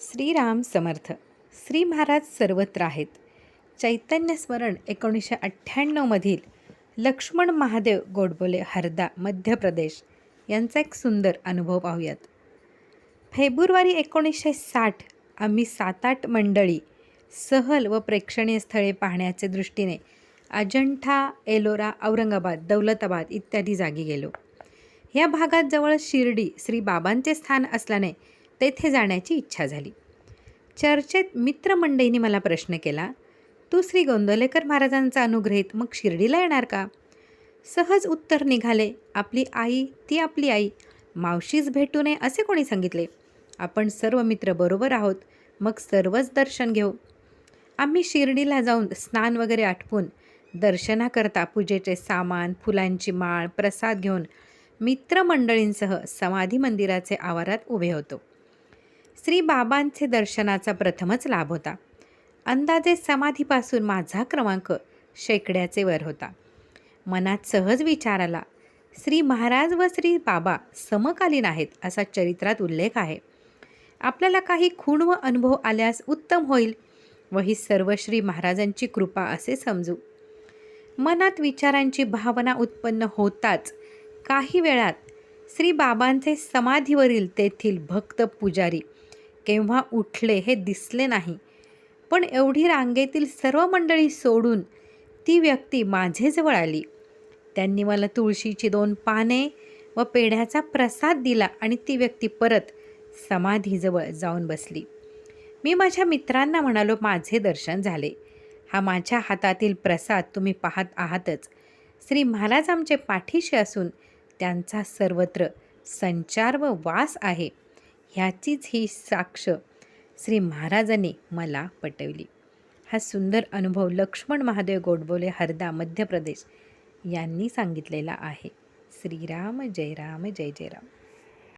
श्रीराम समर्थ. श्री महाराज सर्वत्र आहेत. चैतन्य स्मरण एकोणीसशे अठ्ठ्याण्णवमधील लक्ष्मण महादेव गोडबोले हरदा मध्य प्रदेश यांचा एक सुंदर अनुभव पाहूयात. फेब्रुवारी एकोणीसशे साठ आम्ही सात आठ मंडळी सहल व प्रेक्षणीय स्थळे पाहण्याचे दृष्टीने अजंठा एलोरा औरंगाबाद दौलताबाद इत्यादी जागी गेलो. या भागात जवळ शिर्डी श्री बाबांचे स्थान असल्याने तेथे जाण्याची इच्छा झाली. चर्चेत मित्रमंडळींनी मला प्रश्न केला तू श्री गोंदवलेकर महाराजांचा अनुग्रहित मग शिर्डीला येणार का? सहज उत्तर निघाले आपली आई ती आपली आई. मावशीच भेटू नये असे कोणी सांगितले? आपण सर्व मित्र बरोबर आहोत मग सर्वच दर्शन घेऊ. आम्ही शिर्डीला जाऊन स्नान वगैरे आटपून दर्शनाकरता पूजेचे सामान फुलांची माळ प्रसाद घेऊन मित्रमंडळींसह समाधी मंदिराचे आवारात उभे होतो. श्री बाबांचे दर्शनाचा प्रथमच लाभ होता. अंदाजे समाधीपासून माझा क्रमांक शेकड्याचे वर होता. मनात सहज विचार आला श्री महाराज व श्री बाबा समकालीन आहेत असा चरित्रात उल्लेख आहे. आपल्याला काही खूण व अनुभव आल्यास उत्तम होईल व ही सर्व श्री महाराजांची कृपा असे समजू. मनात विचारांची भावना उत्पन्न होताच काही वेळात श्री बाबांचे समाधीवरील तेथील भक्त पुजारी केव्हा उठले हे दिसले नाही. पण एवढी रांगेतील सर्व मंडळी सोडून ती व्यक्ती माझेजवळ आली. त्यांनी मला तुळशीची दोन पाने व पेढ्याचा प्रसाद दिला आणि ती व्यक्ती परत समाधीजवळ जाऊन बसली. मी माझ्या मित्रांना म्हणालो माझे दर्शन झाले. हा माझ्या हातातील प्रसाद तुम्ही पाहत आहातच. श्री महाराज आमचे पाठीशी असून त्यांचा सर्वत्र संचार व वास आहे. ह्याचीच ही साक्ष श्री महाराजांनी मला पटवली. हा सुंदर अनुभव लक्ष्मण महादेव गोडबोले हरदा मध्य प्रदेश यांनी सांगितलेला आहे. श्रीराम जय राम जय जय राम.